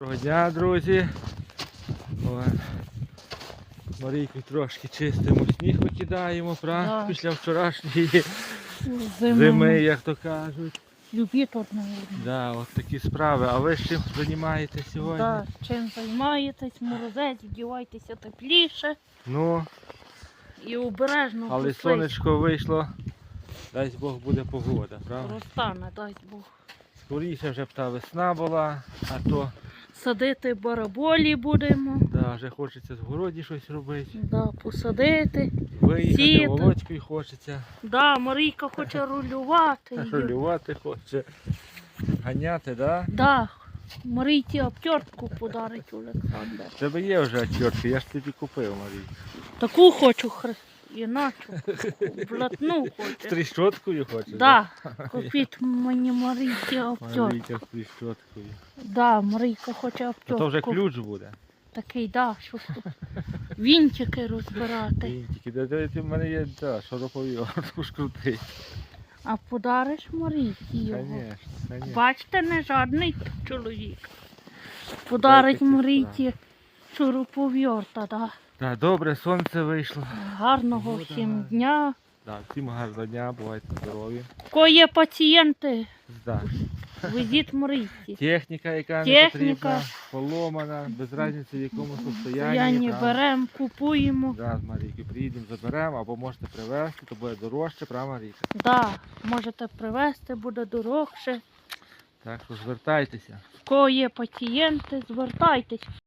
Доброго дня, друзі. Марійку трошки чистимо, сніг викидаємо, правда? Да. Після вчорашньої Зими. зими, як то кажуть. Любі тут на Да, от такі справи. А ви чим займаєтесь сьогодні? Да, чим займаєтесь, морозець, вдівайтеся тепліше Ну, і обережно але пустись. сонечко вийшло. Дай Бог буде погода, правда? розтане, дай Бог. Скоріше вже б та весна була, а то Садити бараболі будемо, да, вже хочеться з городі щось робити. да, посадити. Виїхати Сіяти. володькою хочеться, Да, Марійка хоче рулювати. рулювати хоче, ганяти, да? Да, Марійці обтертку подарить Олександр. В Тебе є вже отвертки, я ж тобі купив, Марій. Таку хочу хр... іначе. Блатну З хоче. тріщоткою хочеш? Да, купіть мені Марійці обтертку. Марійка з тріщоткою. Да, Марійка хоче А обтертку. то вже ключ буде. Такий, да, що тут вінчики розбирати. Тільки де, де ти в мене є, да, шуруповерт, уж крутий. А подариш Марійці його. Звісно, звісно. Бачите, не жадний чоловік. Подарить такі Марійці шуруповерта, да. Так, добре, сонце вийшло. Гарного Ну, всім дня. Да, всім гарного дня, бувайте здорові. Ко є пацієнти, Да. везіть Марійці. Техніка, яка не потрібна, поломана, без різниці в якому состоянні. Беремо, купуємо. Да, з Марійки приїдемо, заберемо, або можете привезти, то буде дорожче, правда, Марійка? Да, можете привезти, буде дорогше. Так що звертайтеся. В кого є пацієнти, звертайтесь.